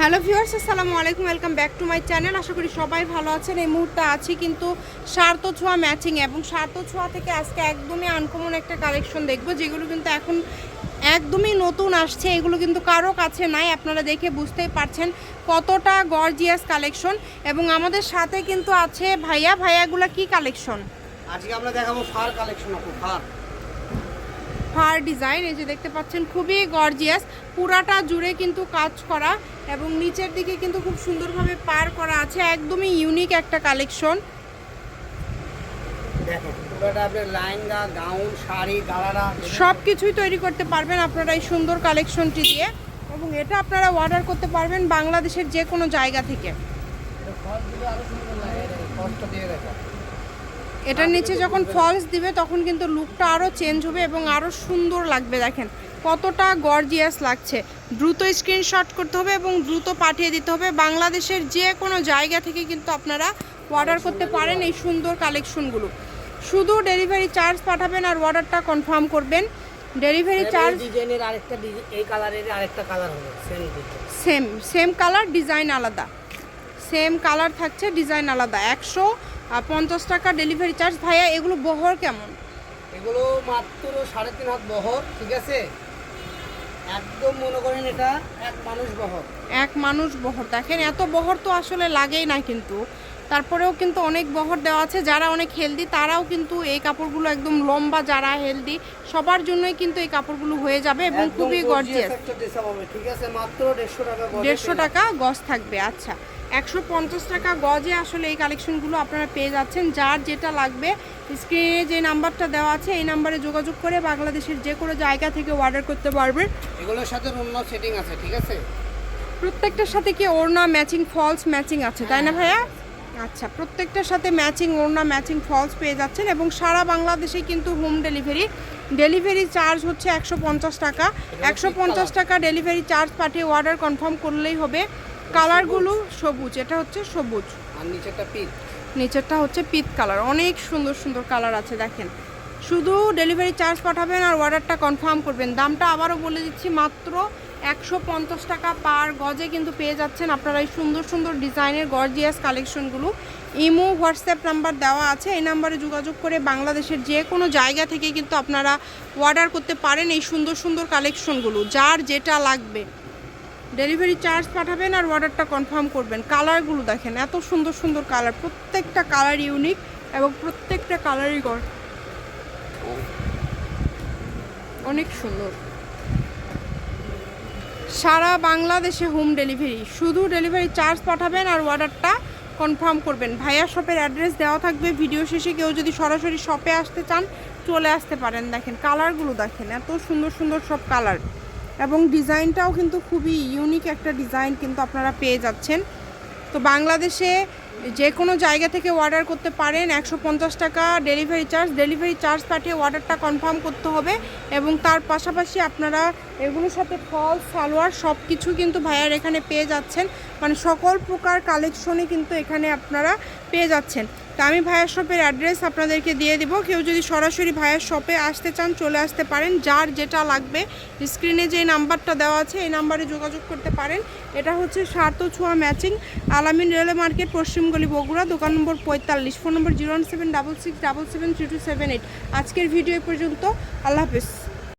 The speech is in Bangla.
হ্যালো ভিউয়ার্স, আসসালামু আলাইকুম, welcome back to my channel. আশা করি সবাই ভালো আছেন। এই মুহূর্তে আছি কিন্তু সার্ত ছোঁয়া ম্যাচিং এবং সার্ত ছোঁয়া থেকে আজকে একদমই আনকমন একটা কালেকশন দেখব, যেগুলো কিন্তু এখন একদমই নতুন আসছে। এগুলো কিন্তু কারও কাছে নাই, আপনারা দেখে বুঝতেই পারছেন কতটা গর্জিয়াস কালেকশন এবং আমাদের সাথে কিন্তু আছে ভাইয়া। ভাইয়াগুলা কি কালেকশন আজকে আমরা দেখাবো ফার কালেকশন আপু, ফার। ফার ডিজাইন এই যে দেখতে পাচ্ছেন খুবই গর্জিয়াস পুরাটা জুড়ে কিন্তু কাজ করা এবং নিচের দিকে কিন্তু খুব সুন্দরভাবে পার করা আছে। একদমই ইউনিক একটা কালেকশন সব কিছুই তৈরি করতে পারবেন আপনারা এই সুন্দর কালেকশনটি দিয়ে। এবং এটা আপনারা অর্ডার করতে পারবেন বাংলাদেশের যে কোনো জায়গা থেকে। কষ্ট দিয়ে এটার নিচে যখন ফলস দিবে তখন কিন্তু লুকটা আরও চেঞ্জ হবে এবং আরও সুন্দর লাগবে দেখেন। কতটা গর্জিয়াস লাগছে। দ্রুত স্ক্রিনশট করতে হবে এবং দ্রুত পাঠিয়ে দিতে হবে। বাংলাদেশের যে কোনো জায়গা থেকে কিন্তু আপনারা অর্ডার করতে পারেন এই সুন্দর কালেকশনগুলো শুধু ডেলিভারি চার্জ পাঠাবেন আর অর্ডারটা কনফার্ম করবেন। ডেলিভারি চার্জ ডিজাইনের আরেকটা এই কালারের আরেকটা কালার হবে same same same colour design আলাদা। সেম কালার থাকছে ডিজাইন আলাদা। একশো পঞ্চাশ টাকা ডেলিভারি চার্জ ভাইয়া এগুলো বহর কেমন? এগুলো মাত্র সাড়ে তিন হাত বহর ঠিক আছে? একদম মনে করেন এটা এক মানুষ বহর। এক মানুষ বহর। দেখেন এত বহর তো আসলে লাগেই না কিন্তু। তারপরেও কিন্তু অনেক বহর দেওয়া আছে। যারা অনেক হেলদি তারাও কিন্তু এই কাপড়গুলো একদম লম্বা যারা হেলদি সবার জন্যই কিন্তু এই কাপড়গুলো হয়ে যাবে এবং খুবই গর্জিয়াস দেড়শো টাকা দেড়শো টাকা গজ থাকবে আচ্ছা। একশো পঞ্চাশ টাকা গজে আসলে এই কালেকশনগুলো আপনারা পেয়ে যাচ্ছেন। যার যেটা লাগবে স্ক্রিনে যে নাম্বারটা দেওয়া আছে এই নাম্বারে যোগাযোগ করে বাংলাদেশের যে কোনো জায়গা থেকে অর্ডার করতে পারবেন। এগুলোর সাথে অন্য সেটিং আছে ঠিক আছে? প্রত্যেকটার সাথে কি ওড়না ম্যাচিং ফলস ম্যাচিং আছে তাই না ভাইয়া? আচ্ছা প্রত্যেকটার সাথে ম্যাচিং ওড়না ম্যাচিং ফলস পেয়ে যাচ্ছেন এবং সারা বাংলাদেশে কিন্তু হোম ডেলিভারি ডেলিভারি চার্জ হচ্ছে একশো পঞ্চাশ টাকা। একশো পঞ্চাশ টাকা ডেলিভারি চার্জ পাঠিয়ে অর্ডার কনফার্ম করলেই হবে। কালারগুলো সবুজ এটা হচ্ছে সবুজ। আর নিচেরটা পিত নিচেরটা হচ্ছে পিত কালার অনেক সুন্দর সুন্দর কালার আছে দেখেন। শুধু ডেলিভারি চার্জ পাঠাবেন আর অর্ডারটা কনফার্ম করবেন। দামটা আবারও বলে দিচ্ছি, মাত্র একশো পঞ্চাশ টাকা পার গজে কিন্তু পেয়ে যাচ্ছেন আপনারা এই সুন্দর সুন্দর ডিজাইনের গর্জিয়াস কালেকশনগুলো ইমো হোয়াটসঅ্যাপ নাম্বার দেওয়া আছে, এই নাম্বারে যোগাযোগ করে বাংলাদেশের যে কোনো জায়গা থেকে কিন্তু আপনারা অর্ডার করতে পারেন এই সুন্দর সুন্দর কালেকশনগুলো যার যেটা লাগবে। ডেলিভারি চার্জ পাঠাবেন আর অর্ডারটা কনফার্ম করবেন। কালারগুলো দেখেন, এত সুন্দর সুন্দর কালার প্রত্যেকটা কালার ইউনিক এবং প্রত্যেকটা কালারই গড় অনেক সুন্দর। সারা বাংলাদেশে হোম ডেলিভারি শুধু ডেলিভারি চার্জ পাঠাবেন আর অর্ডারটা কনফার্ম করবেন। ভাইয়া শপের অ্যাড্রেস দেওয়া থাকবে। ভিডিও শেষে কেউ যদি সরাসরি শপে আসতে চান, চলে আসতে পারেন। দেখেন কালারগুলো দেখেন, এত সুন্দর সুন্দর সব কালার এবং ডিজাইনটাও কিন্তু খুবই ইউনিক একটা ডিজাইন কিন্তু আপনারা পেয়ে যাচ্ছেন। তো বাংলাদেশে যে কোনো জায়গা থেকে অর্ডার করতে পারেন, একশো পঞ্চাশ টাকা ডেলিভারি চার্জ ডেলিভারি চার্জ পাঠিয়ে অর্ডারটা কনফার্ম করতে হবে এবং তার পাশাপাশি আপনারা এগুলোর সাথে ফল, সালোয়ার সব কিছু কিন্তু ভাইয়ার এখানে পেয়ে যাচ্ছেন। মানে সকল প্রকার কালেকশনই কিন্তু এখানে আপনারা পেয়ে যাচ্ছেন। তো আমি ভাইয়ার শপের অ্যাড্রেস আপনাদেরকে দিয়ে দিব। কেউ যদি সরাসরি ভাইয়ার শপে আসতে চান, চলে আসতে পারেন। যার যেটা লাগবে স্ক্রিনে যে নাম্বারটা দেওয়া আছে, এই নাম্বারে যোগাযোগ করতে পারেন। এটা হচ্ছে সার্ত ছোঁয়া ম্যাচিং আলামিন রেলওয়ে মার্কেট, পশ্চিমগলি বগুড়া, দোকান নম্বর পঁয়তাল্লিশ। Phone number zero one seven double six double seven three two seven eight. আজকের ভিডিও পর্যন্ত, আল্লাহ হাফিজ।